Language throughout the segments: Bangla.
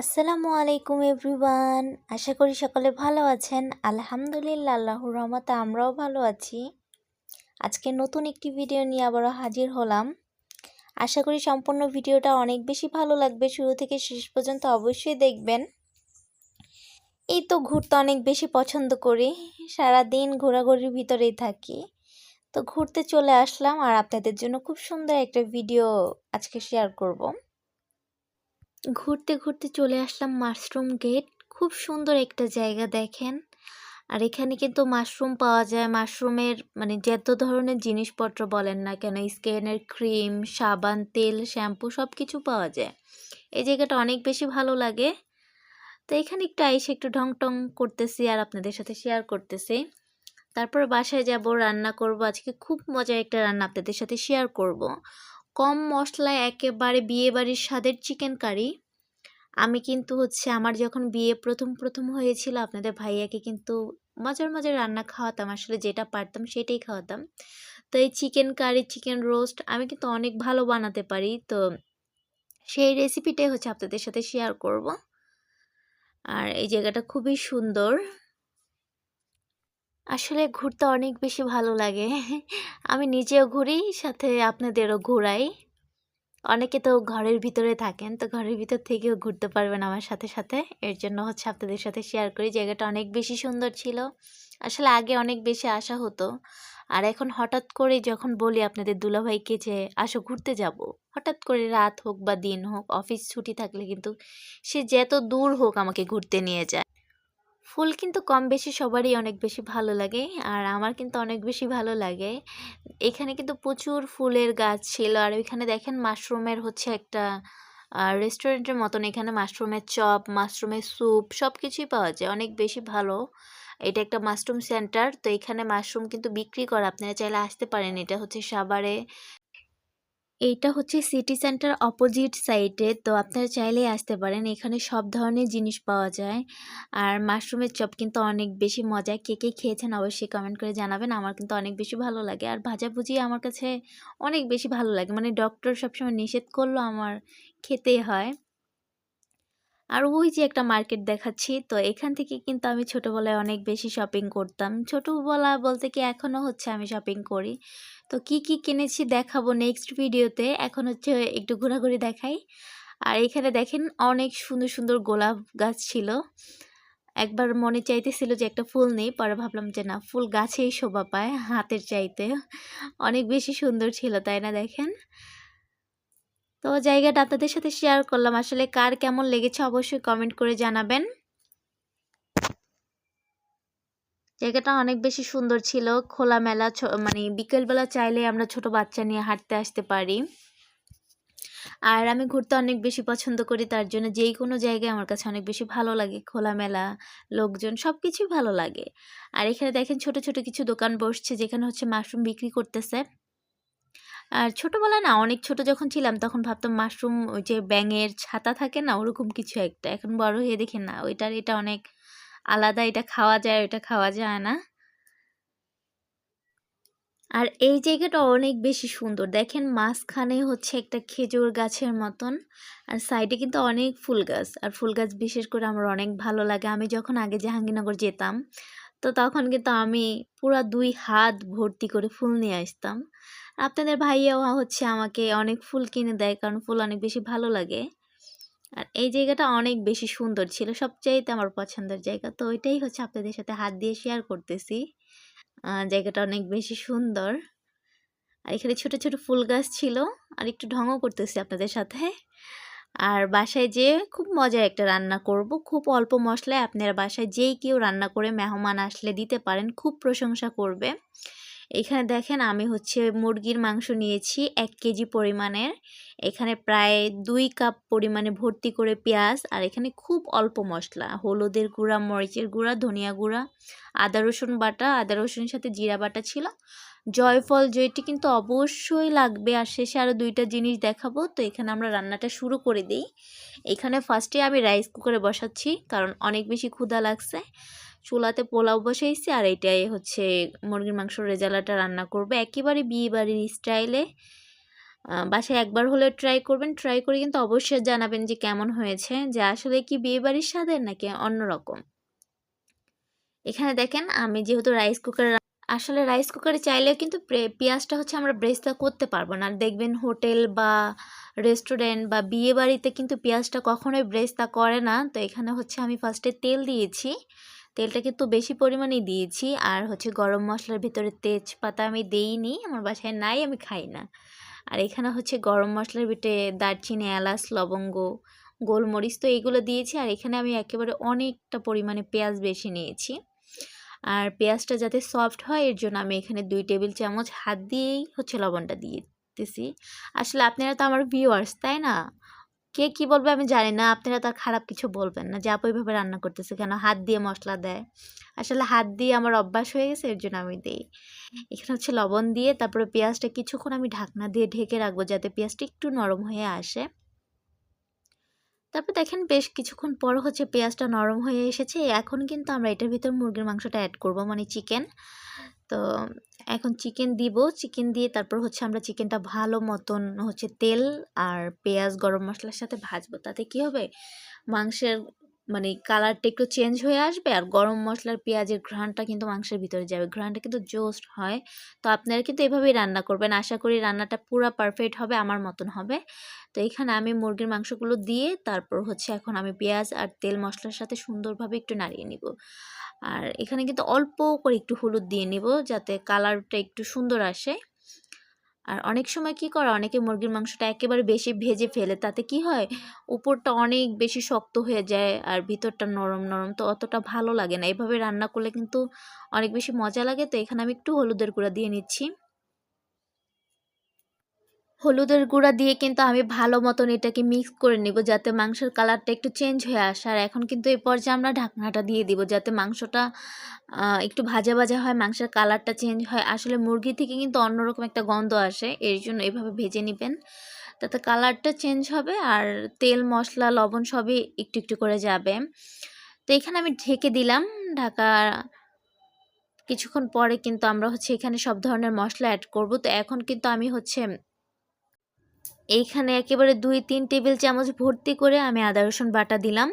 আসসালামু আলাইকুম এভরিওয়ান। আশা করি সকলে ভালো আছেন। আলহামদুলিল্লাহ, আল্লাহর রহমতে আমরাও ভালো আছি। আজকে নতুন একটি ভিডিও নিয়ে আবারও হাজির হলাম। আশা করি সম্পূর্ণ ভিডিওটা অনেক বেশি ভালো লাগবে। শুরু থেকে শেষ পর্যন্ত অবশ্যই দেখবেন। এই তো ঘুরতে অনেক বেশি পছন্দ করি। সারা দিন ঘোরাঘুরির ভিতরেই থাকি। তো ঘুরতে চলে আসলাম আর আপনাদের জন্য খুব সুন্দর একটা ভিডিও আজকে শেয়ার করব। ঘুরতে ঘুরতে চলে আসলাম মাশরুম গেট খুব সুন্দর একটা জায়গা দেখেন। আর এখানে কিন্তু মাশরুম পাওয়া যায়। মাশরুমের মানে যত ধরনের জিনিসপত্র বলেন না কেন স্কিনের ক্রিম সাবান, তেল শ্যাম্পু সব কিছু পাওয়া যায়। এই জায়গাটা অনেক বেশি ভালো লাগে। তো এখানে একটু আইসে একটু ঢং টং করতেছি আর আপনাদের সাথে শেয়ার করতেছি। তারপর বাসায় যাব, রান্না করব। আজকে খুব মজার একটা রান্না আপনাদের সাথে শেয়ার করব। কম মশলায় একেবারে বিয়ে বাড়ির স্বাদের চিকেন কারি আমি কিন্তু হচ্ছে আমার যখন বিয়ে প্রথম প্রথম হয়েছিল, আপনাদের ভাইয়াকে কিন্তু মজার মজার রান্না খাওয়াতাম। আসলে যেটা পারতাম সেটাই খাওয়াতাম। তো এই চিকেন কারি চিকেন রোস্ট আমি কিন্তু অনেক ভালো বানাতে পারি। তো সেই রেসিপিটাই হচ্ছে আপনাদের সাথে শেয়ার করব। আর এই জায়গাটা খুবই সুন্দর। আসলে ঘুরতে অনেক বেশি ভালো লাগে। আমি নিজেও ঘুরি, সাথে আপনাদেরও ঘোরাই। অনেকে তো ঘরের ভিতরে থাকেন, তো ঘরের ভিতর থেকেও ঘুরতে পারবেন আমার সাথে সাথে। এর জন্য হচ্ছে আপনাদের সাথে শেয়ার করি, জায়গাটা অনেক বেশি সুন্দর ছিল। আসলে আগে অনেক বেশি আসা হতো। আর এখন হঠাৎ করে যখন বলি আপনাদের দুলাভাইকে যে, আসো ঘুরতে যাব। হঠাৎ করে রাত হোক বা দিন হোক, অফিস ছুটি থাকলে কিন্তু সে যত দূর হোক আমাকে ঘুরতে নিয়ে যায়। ফুল কিন্তু কম বেশি সবারই অনেক বেশি ভালো লাগে, আর আমার কিন্তু অনেক বেশি ভালো লাগে। এখানে কিন্তু প্রচুর ফুলের গাছ ছিল, আর ওইখানে দেখেন মাশরুমের হচ্ছে একটা রেস্টুরেন্টের মতন এখানে মাশরুমের চপ মাশরুমের স্যুপ সব কিছুই পাওয়া যায়, অনেক বেশি ভালো। এটা একটা মাশরুম সেন্টার তো এখানে মাশরুম কিন্তু বিক্রি করা, আপনারা চাইলে আসতে পারেন, এটা হচ্ছে সাভারে। এইটা হচ্ছে সিটি সেন্টার অপোজিট সাইডে, তো আপনারা চাইলেই আসতে পারেন। এখানে সব ধরনের জিনিস পাওয়া যায়। আর মাশরুমের চপ কিন্তু অনেক বেশি মজা কে কে খেয়েছেন অবশ্যই কমেন্ট করে জানাবেন। আমার কিন্তু অনেক বেশি ভালো লাগে। আর ভাজাভুজি আমার কাছে অনেক বেশি ভালো লাগে। মানে ডক্টর সবসময় নিষেধ করল আমার খেতে হয়। আর ওই যে একটা মার্কেট দেখাচ্ছি, তো এখান থেকে কিন্তু আমি ছোটোবেলায় অনেক বেশি শপিং করতাম। ছোটোবেলা বলতে কি এখনও হচ্ছে আমি শপিং করি। তো কি কি কিনেছি দেখাবো নেক্সট ভিডিওতে এখন হচ্ছে একটু ঘোরাঘুরি দেখাই। আর এখানে দেখেন অনেক সুন্দর সুন্দর গোলাপ গাছ ছিল। একবার মনে চাইতেছিল যে একটা ফুল নেই, পরে ভাবলাম যে না, ফুল গাছেই শোভা পায় হাতের চাইতে। অনেক বেশি সুন্দর ছিল, তাই না দেখেন? তো জায়গাটা আপনাদের সাথে শেয়ার করলাম। আসলে কার কেমন লেগেছে অবশ্যই কমেন্ট করে জানাবেন। জায়গাটা অনেক বেশি সুন্দর ছিল। খোলামেলা মানে বিকেলবেলা চাইলে আমরা ছোট বাচ্চা নিয়ে হাঁটতে আসতে পারি। আর আমি ঘুরতে অনেক বেশি পছন্দ করি, তার জন্য যেই কোনো জায়গায় আমার কাছে অনেক বেশি ভালো লাগে। খোলামেলা লোকজন সব কিছুই ভালো লাগে। আর এখানে দেখেন ছোট ছোট কিছু দোকান বসছে, যেখানে হচ্ছে মাশরুম বিক্রি করতেছে। আর ছোটোবেলায় না অনেক ছোট যখন ছিলাম তখন ভাবতাম মাশরুম ওই যে ব্যাঙের ছাতা থাকে না ওরকম কিছু একটা। এখন বড় হয়ে দেখি না, ওইটার এটা অনেক আলাদা, এটা খাওয়া যায়, ওইটা খাওয়া যায় না। আর এই জায়গাটা অনেক বেশি সুন্দর। দেখেন মাঝখানে হচ্ছে একটা খেজুর গাছের মতন আর সাইডে কিন্তু অনেক ফুল গাছ আর ফুল গাছ বিশেষ করে আমার অনেক ভালো লাগে। আমি যখন আগে জাহাঙ্গীরনগর যেতাম তো তখন কিন্তু আমি পুরা দুই হাত ভর্তি করে ফুল নিয়ে আসতাম। আপনাদের ভাইয়াও হচ্ছে আমাকে অনেক ফুল কিনে দেয়, কারণ ফুল অনেক বেশি ভালো লাগে। আর এই জায়গাটা অনেক বেশি সুন্দর ছিল, সবচাইতে আমার পছন্দের জায়গা। তো ওইটাই হচ্ছে আপনাদের সাথে হাত দিয়ে শেয়ার করতেছি। জায়গাটা অনেক বেশি সুন্দর। আর এখানে ছোট ছোট ফুল গাছ ছিল, আর একটু ঢঙও করতেছি আপনাদের সাথে। আর বাসায় যেয়ে খুব মজার একটা রান্না করব। খুব অল্প মশলায় আপনারা বাসায় যেই কেউ রান্না করে মেহমান আসলে দিতে পারেন, খুব প্রশংসা করবে। এখানে দেখেন আমি হচ্ছে মুরগির মাংস নিয়েছি এক কেজি পরিমাণের। এখানে প্রায় দুই কাপ পরিমাণে ভর্তি করে পেঁয়াজ আর এখানে খুব অল্প মশলা। হলুদের গুঁড়া, মরিচের গুঁড়া, ধনিয়া গুঁড়া, আদা, রসুন বাটা, আদা, রসুনের সাথে জিরা বাটা ছিল। জয়ফল জয়টি কিন্তু অবশ্যই লাগবে আর শেষে আরও দুইটা জিনিস দেখাবো। তো এখানে আমরা রান্নাটা শুরু করে দিই। এখানে ফার্স্টে আমি রাইস কুকারে বসাচ্ছি কারণ অনেক বেশি ক্ষুধা লাগছে। চুলাতে পোলাও বসাইছি আর এটাই হচ্ছে মুরগির মাংস রেজালাটা রান্না করব একেবারে বিয়ে বাড়ির স্টাইলে বাসায় একবার হলেও ট্রাই করবেন। ট্রাই করে কিন্তু অবশ্যই জানাবেন যে কেমন হয়েছে। যে আসলে কি বিয়ে বাড়ির স্বাদের নাকি অন্যরকম। এখানে দেখেন, আমি যেহেতু রাইস কুকার আসলে রাইস কুকারে চাইলেও কিন্তু পেঁয়াজটা হচ্ছে আমরা ব্রেস্তা করতে পারব না। দেখবেন হোটেল বা রেস্টুরেন্ট বা বিয়েবাড়িতে কিন্তু পেঁয়াজটা কখনোই ব্রেস্তা করে না। তো এখানে হচ্ছে আমি ফার্স্টে তেল দিয়েছি। তেলটা কিন্তু বেশি পরিমাণে দিয়েছি। আর হচ্ছে গরম মশলার ভিতরে তেজপাতা আমি দেইনি। আমার বাসায় নাই, আমি খাই না। আর এখানে হচ্ছে গরম মশলার ভিতরে দারচিনি, এলাচ, লবঙ্গ, গোলমরিচ তো এইগুলো দিয়েছি। আর এখানে আমি একেবারে অনেকটা পরিমাণে পেঁয়াজ বেশি নিয়েছি। আর পেঁয়াজটা যাতে সফট হয় এর জন্য আমি এখানে দুই টেবিল চামচ হাত দিয়েই হচ্ছে লবণটা দিয়ে দিতেছি আসলে আপনারা তো আমার ভিউয়ার্স তাই না কে কি বলবে আমি জানি না। আপনারা তো খারাপ কিছু বলবেন না। যে আপু এইভাবে রান্না করতেছে কেন? হাত দিয়ে মশলা দেয়। আসলে হাত দিয়ে আমার অভ্যাস হয়ে গেছে, এর জন্য আমি দিই। এখানে হচ্ছে লবণ দিয়ে তারপরে পেঁয়াজটা কিছুক্ষণ আমি ঢাকনা দিয়ে ঢেকে রাখব যাতে পেঁয়াজটা একটু নরম হয়ে আসে। তারপর দেখেন বেশ কিছুক্ষণ পর হচ্ছে পেঁয়াজটা নরম হয়ে এসেছে। এখন কিন্তু আমরা এটার ভিতর মুরগির মাংসটা অ্যাড করব মানে চিকেন তো এখন চিকেন দিব। চিকেন দিয়ে তারপর হচ্ছে আমরা চিকেনটা ভালো মতন হচ্ছে তেল আর পেঁয়াজ গরম মশলার সাথে ভাজবো। তাতে কি হবে? মাংসের মানে কালারটা একটু চেঞ্জ হয়ে আসবে আর গরম মশলার পেঁয়াজের ঘ্রাণটা কিন্তু মাংসের ভিতরে যাবে। ঘ্রাণটা কিন্তু জোস্ট হয়। তো আপনারা কিন্তু এভাবেই রান্না করবেন। আশা করি রান্নাটা পুরো পারফেক্ট হবে, আমার মতন হবে। তো এখানে আমি মুরগির মাংসগুলো দিয়ে তারপর হচ্ছে এখন আমি পেঁয়াজ আর তেল মশলার সাথে সুন্দরভাবে একটু নাড়িয়ে নিব। আর এখানে কিন্তু অল্প করে একটু হলুদ দিয়ে নেব যাতে কালারটা একটু সুন্দর আসে। আর অনেক সময় কি করে, অনেকে মুরগির মাংসটা একেবারে বেশি ভেজে ফেলে, তাতে কি হয়, উপরটা অনেক বেশি শক্ত হয়ে যায় আর ভিতরটা নরম নরম, তো অতটা ভালো লাগে না। এভাবে রান্না করলে কিন্তু অনেক বেশি মজা লাগে, তো এখানে আমি একটু হলুদের গুঁড়া দিয়ে নিচ্ছি। হলুদের গুঁড়া দিয়ে কিন্তু আমি ভালো মতন এটাকে মিক্স করে নিব, যাতে মাংসের কালারটা একটু চেঞ্জ হয়ে আসে। আর এখন কিন্তু এই পর্যায়ে আমরা ঢাকনাটা দিয়ে দিব, যাতে মাংসটা একটু ভাজা ভাজা হয়, মাংসের কালারটা চেঞ্জ হয়। আসলে মুরগি থেকে কিন্তু অন্যরকম একটা গন্ধ আসে, এর জন্য এভাবে ভেজে নেবেন। তাতে কালারটা চেঞ্জ হবে আর তেল, মশলা, লবণ সবই একটু একটু করে যাবে। তো এখানে আমি ঢেকে দিলাম ঢাকা। কিছুক্ষণ পরে কিন্তু আমরা হচ্ছে এখানে সব ধরনের মশলা অ্যাড করব। তো এখন কিন্তু আমি হচ্ছে এইখানে একেবারে দুই, তিন টেবিল চামচ ভর্তি করে আমি আদা, রসুন বাটা দিলাম।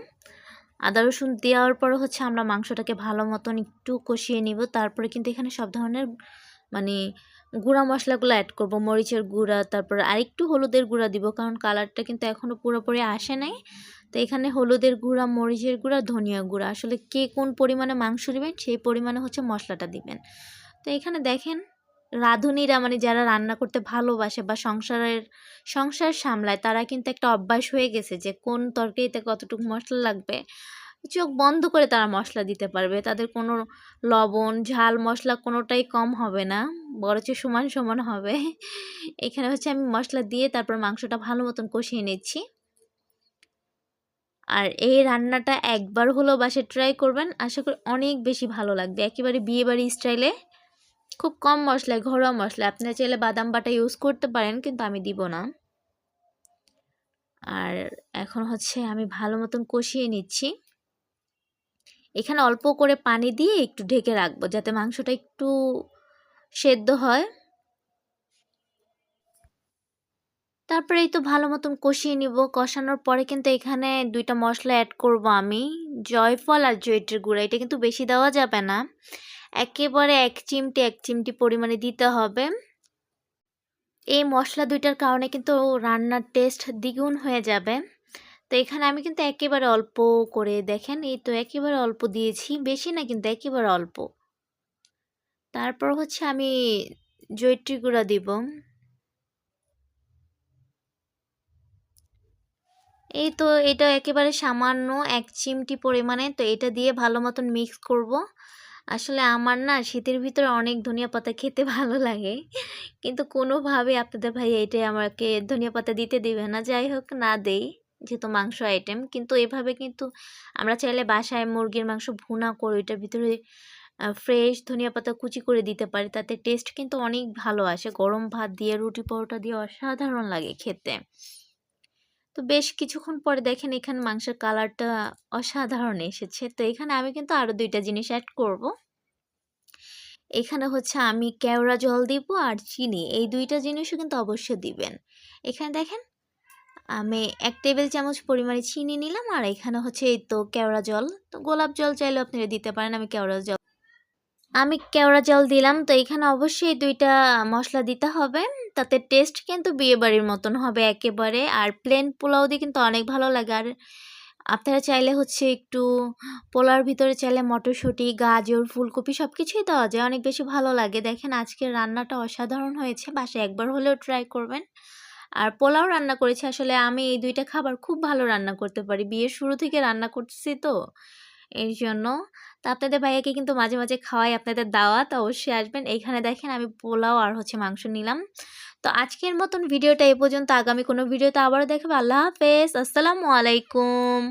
আদা, রসুন দেওয়ার পর হচ্ছে আমরা মাংসটাকে ভালো মতন একটু কষিয়ে নিব। তারপরে কিন্তু এখানে সব ধরনের মানে গুঁড়া মশলাগুলো অ্যাড করব। মরিচের গুঁড়া, তারপর আরেকটু হলুদের গুঁড়া দিব, কারণ কালারটা কিন্তু এখনও পুরোপুরি আসে নাই। তো এখানে হলুদের গুঁড়া, মরিচের গুঁড়া, ধনিয়া গুঁড়া। আসলে কে কোন পরিমাণে মাংস নেবেন সেই পরিমাণে হচ্ছে মশলাটা দিবেন। তো এখানে দেখেন রাঁধুনিরা মানে যারা রান্না করতে ভালোবাসে বা সংসারের, সংসার সামলায়, তারা কিন্তু একটা অভ্যাস হয়ে গেছে যে কোন তরকারিতে কতটুকু মশলা লাগবে। চোখ বন্ধ করে তারা মশলা দিতে পারবে। তাদের কোনো লবণ, ঝাল, মশলা কোনোটাই কম হবে না। বরঞ্চ সমান সমান হবে। এখানে হচ্ছে আমি মশলা দিয়ে তারপর মাংসটা ভালো মতন কষিয়ে নিচ্ছি। আর এই রান্নাটা একবার হলেও বাসে ট্রাই করবেন। আশা করি অনেক বেশি ভালো লাগবে। একেবারে বিয়েবাড়ি স্টাইলে। খুব কম মশলায়, ঘরোয়া মশলা আপনারা চাইলে বাদাম বাটা ইউজ করতে পারেন, কিন্তু আমি দিব না। আর এখন হচ্ছে আমি ভালো মতন কষিয়ে নিচ্ছি। এখানে অল্প করে পানি দিয়ে একটু ঢেকে রাখব, যাতে মাংসটা একটু সেদ্ধ হয়। তারপরে এই তো ভালো মতন কষিয়ে নিব। কষানোর পরে কিন্তু এখানে দুইটা মশলা অ্যাড করব আমি। জয়ফল আর জয়টির গুঁড়া, এটা কিন্তু বেশি দেওয়া যাবে না। একেবারে এক চিমটি এক চিমটি পরিমাণে দিতে হবে। এই মশলা দুইটার কারণে কিন্তু রান্নার টেস্ট দ্বিগুণ হয়ে যাবে। তো এখানে আমি কিন্তু একেবারে অল্প করে দেখেন, এই তো একেবারে অল্প দিয়েছি, বেশি না কিন্তু একেবারে অল্প। তারপর হচ্ছে আমি জৈত্রী গুঁড়া দিব। এই তো এটা একেবারে সামান্য এক চিমটি পরিমাণে, তো এটা দিয়ে ভালো মতন মিক্স করব। আসলে আমার না শীতের ভিতরে অনেক ধনিয়া পাতা খেতে ভালো লাগে। কিন্তু কোনোভাবে আপনাদের ভাই এটাই আমাকে ধনিয়া পাতা দিতে দিবে না। যাই হোক, না দেই যেহেতু মাংস আইটেম কিন্তু এভাবে কিন্তু আমরা চাইলে বাসায় মুরগির মাংস ভুনা করে ওইটার ভিতরে ফ্রেশ ধনিয়া পাতা কুচি করে দিতে পারি। তাতে টেস্ট কিন্তু অনেক ভালো আসে। গরম ভাত দিয়ে, রুটি পরোটা দিয়ে অসাধারণ লাগে খেতে। তো বেশ কিছুক্ষণ পরে দেখেন এখানে মাংসের কালারটা অসাধারণ এসেছে। তো এখানে আমি কিন্তু আরও দুইটা জিনিস অ্যাড করব। এখানে হচ্ছে আমি কেওড়া জল দিব আর চিনি, এই দুইটা জিনিসও কিন্তু অবশ্যই দিবেন। এখানে দেখেন, আমি এক টেবিল চামচ পরিমাণে চিনি নিলাম আর এখানে হচ্ছে এই তো কেওড়া জল। তো গোলাপ জল চাইলে আপনারা দিতে পারেন, আমি কেওড়া জল আমি কেওড়া জল দিলাম, তো এখানে অবশ্যই দুইটা মশলা দিতে হবে। তাতে টেস্ট কিন্তু বিয়ে বাড়ির মতন হবে একেবারে, আর প্লেন পোলাও দিয়ে কিন্তু অনেক ভালো লাগে। আর আপনারা চাইলে হচ্ছে একটু পোলার ভিতরে চাইলে মটরশুঁটি, গাজর, ফুলকপি সব কিছুই দেওয়া যায়, অনেক বেশি ভালো লাগে। দেখেন আজকের রান্নাটা অসাধারণ হয়েছে, বাসায় একবার হলেও ট্রাই করবেন। আর পোলাও রান্না করেছি, আসলে আমি এই দুইটা খাবার খুব ভালো রান্না করতে পারি। বিয়ের শুরু থেকে রান্না করতেছি তো। এর জন্য। তো আপনাদের ভাইয়াকে কিন্তু মাঝে মাঝে খাওয়াই আপনাদের দাওয়াত, অবশ্যই আসবেন। এখানে দেখেন আমি পোলাও আর হচ্ছে মাংস নিলাম। তো আজকের মতন ভিডিওটা এ পর্যন্ত। আগামী কোনো ভিডিওতে আবারও দেখাবো। আল্লাহ হাফেজ। আসসালামু আলাইকুম।